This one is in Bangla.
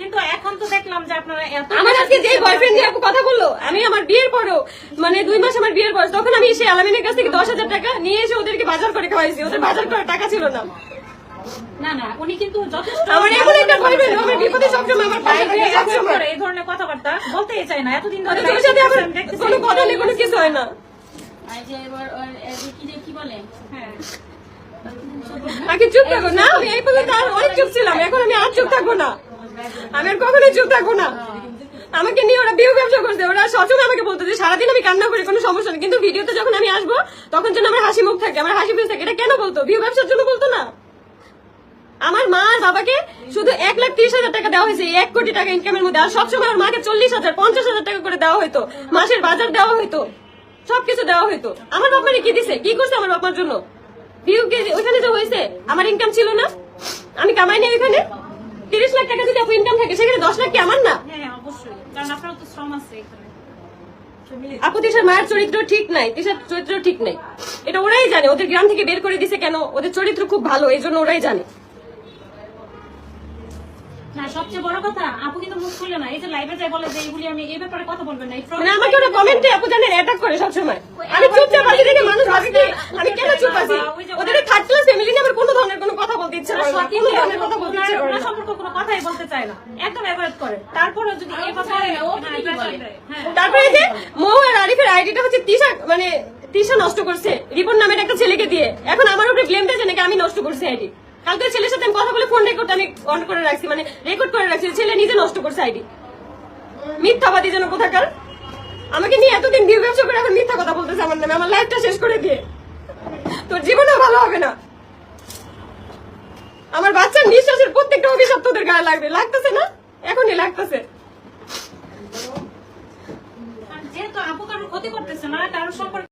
কিন্তু এখন তো দেখলাম যে আপনারা এত আমার আজকে যে বয়ফ্রেন্ড নিয়ে কথা বলল আমি আমার বিয়ের পরেও মানে দুই মাস আমার বিয়ের বয়স তখন আমি এসে আলামিনের কাছ থেকে দশ হাজার টাকা নিয়ে এসে ওদেরকে বাজার করে খাওয়াইছি ওদের বাজার করার টাকা ছিল না। না না উনি কিন্তু যথেষ্ট আমার এমন একটা বয়ফ্রেন্ড আমার বিপদে সবসময় আমার বাইরে সবসময় এই ধরনের কথাবার্তা বলতেই চাই না এতদিন ধরে তোর সাথে আমার কোনো কথা নেই কোনো কিছু হয় না। এই যে এবার ওর- এই যে কি কি বলে? হ্যাঁ। আগে চুপ থাকো না আমি এই পর্যন্ত আর অনেক চুপ ছিলাম এখন আমি আর চুপ থাকব না। আমি আর কখনোই চুপ থাকব না। আমাকে নিয়ে ওরা বিয়ে ব্যবসা করছে, ওরা সবসময় আমাকে বলতো যে সারাদিন আমি কান্না করি, কোনো সমস্যা নেই। কিন্তু ভিডিওতে যখন আমি আসব, তখন যেন আমার হাসি মুখ থাকে, আমার হাসি ফেস থাকে। এটা কেন বলতো? বিয়ে ব্যবসার জন্য বলতো না? আমার মা আর বাবাকে শুধু এক লাখ তিরিশ হাজার টাকা দেওয়া হয়েছে এক কোটি টাকা ইনকামের মধ্যে। আর সবসময় আমার মাকে চল্লিশ হাজার, পঞ্চাশ হাজার টাকা করে দেওয়া হতো মাসের বাজার দেওয়া হতো সবকিছু দেওয়া হতো আমার বাপ মানে কি দিছে? কি করছে আমার বাবার জন্য? ওইখানে যে হয়েছে, আমার ইনকাম ছিল না। আমি কামাই নি ওইখানে। তিরিশ লাখ টাকা যদি আপু ইনকাম থাকে সেখানে দশ লাখ কি আমার না? হ্যাঁ অবশ্যই। কারণ আপনার তো শ্রম আছে এখানে। আপু তিশার মায়ের চরিত্র ঠিক নাই তিশার চরিত্র ঠিক নাই। এটা ওরাই জানে ওদের গ্রাম থেকে বের করে দিছে কেন? ওদের চরিত্র খুব ভালো এই জন্য ওরাই জানে। না সবচেয়ে বড় কথা আপু কিন্তু মুখ খুলে না। এই যে লাইভে যায় বলে যে এইগুলি আমি এই ব্যাপারে কথা বলবেন না মানে আমাকে ওরা কমেন্টে আপু জানেন অ্যাটাক করে সবসময়। আমি চুপচাপ আছি দেখে মানুষ ভাবে কি আমি কেন চুপ আছি ওদের থার্ড ক্লাস ফ্যামিলি নিয়ে আমার কোনো ধরনের কোনো কথা বলতে ইচ্ছে করে না কোনো ধরনের কথা বলতে ইচ্ছে করে ওনার না সম্পর্কে কোনো কথাই বলতে চায় না। একদম অ্যাভয়েড করে। তারপরে যদি এই কথা ও হ্যাঁ। হ্যাঁ তারপরে যে মৌ আর আরিফের আইডিটা হচ্ছে তিশা মানে তিশা নষ্ট করছে। রিপন নামের একটা ছেলেকে দিয়ে। এখন আমার উপরে ব্লেম দিয়েছে নাকি আমি নষ্ট করছি আইডি? কালকে ছেলের সাথে আমি কথা বলে ফোন রেকর্ড আমি অন করে রাখছি মানে রেকর্ড করে রাখছি ছেলে নিজে নষ্ট করছে আইডি। মিথ্যাবাদী যেন কোথাকার। আমাকে নিয়ে এতদিন ভিউ ব্যবসা করে এখন মিথ্যা কথা বলতেছে আমার নামে। আমার লাইফটা শেষ করে দিয়ে তোর জীবনেও ভালো হবে না। আমার বাচ্চার নিঃশ্বাসের প্রত্যেকটা অভিশাপ তোদের গায়ে লাগবে। লাগতেছে না? এখনই লাগতেছে। যেহেতু আপু কারোর ক্ষতি করতেছে না, কারোর সম্পর্কে